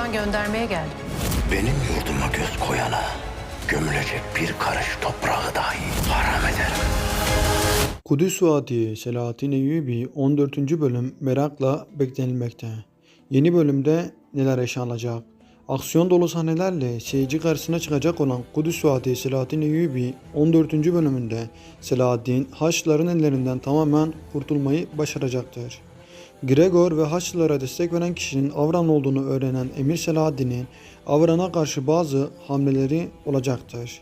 buradan göndermeye geldim. Benim yurduma göz koyana gömülecek bir karış toprağı dahi haram ederim. Kudüs Vaadi Selahattin Eyyubi 14. bölüm merakla beklenilmekte. Yeni bölümde neler yaşanacak? Aksiyon dolu sahnelerle seyirci karşısına çıkacak olan Kudüs Vaadi Selahattin Eyyubi 14. bölümünde Selahaddin Haçlıların ellerinden tamamen kurtulmayı başaracaktır. Gregor ve Haçlılara destek veren kişinin Avran olduğunu öğrenen Emir Selahaddin'in Avran'a karşı bazı hamleleri olacaktır.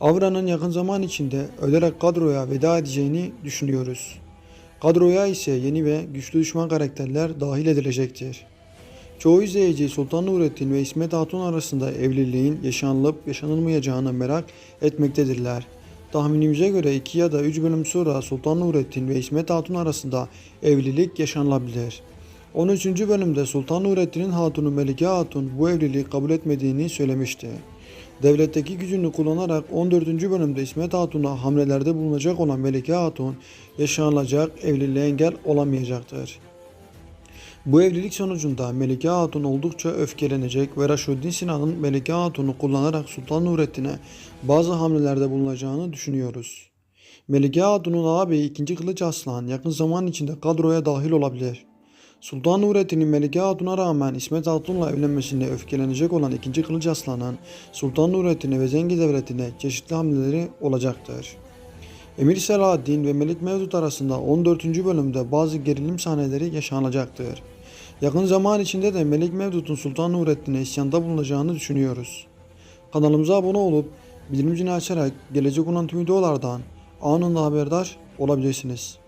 Avra'nın yakın zaman içinde ölerek kadroya veda edeceğini düşünüyoruz. Kadroya ise yeni ve güçlü düşman karakterler dahil edilecektir. Çoğu izleyici Sultan Nurettin ve İsmet Hatun arasında evliliğin yaşanılıp yaşanılmayacağını merak etmektedirler. Tahminimize göre 2 ya da 3 bölüm sonra Sultan Nurettin ve İsmet Hatun arasında evlilik yaşanılabilir. 13. bölümde Sultan Nurettin'in hatunu Melike Hatun bu evliliği kabul etmediğini söylemişti. Devletteki gücünü kullanarak 14. bölümde İsmet Hatun'a hamlelerde bulunacak olan Melike Hatun yaşanılacak evliliğe engel olamayacaktır. Bu evlilik sonucunda Melike Hatun oldukça öfkelenecek ve Raşuddin Sinan'ın Melike Hatun'u kullanarak Sultan Nurettin'e bazı hamlelerde bulunacağını düşünüyoruz. Melike Hatun'un ağabeyi 2. Kılıç Aslan yakın zaman içinde kadroya dahil olabilir. Sultan Nurettin'in Melike Hatun'a rağmen İsmet Hatun'la evlenmesine öfkelenecek olan 2. Kılıç Aslan'ın Sultan Nurettin'e ve Zengi Devleti'ne çeşitli hamleleri olacaktır. Emir Selahaddin ve Melik Mevdut arasında 14. bölümde bazı gerilim sahneleri yaşanacaktır. Yakın zaman içinde de Melik Mevdut'un Sultan Nurettin'e isyanda bulunacağını düşünüyoruz. Kanalımıza abone olup bildirim açarak gelecek olan tüm videolardan anında haberdar olabilirsiniz.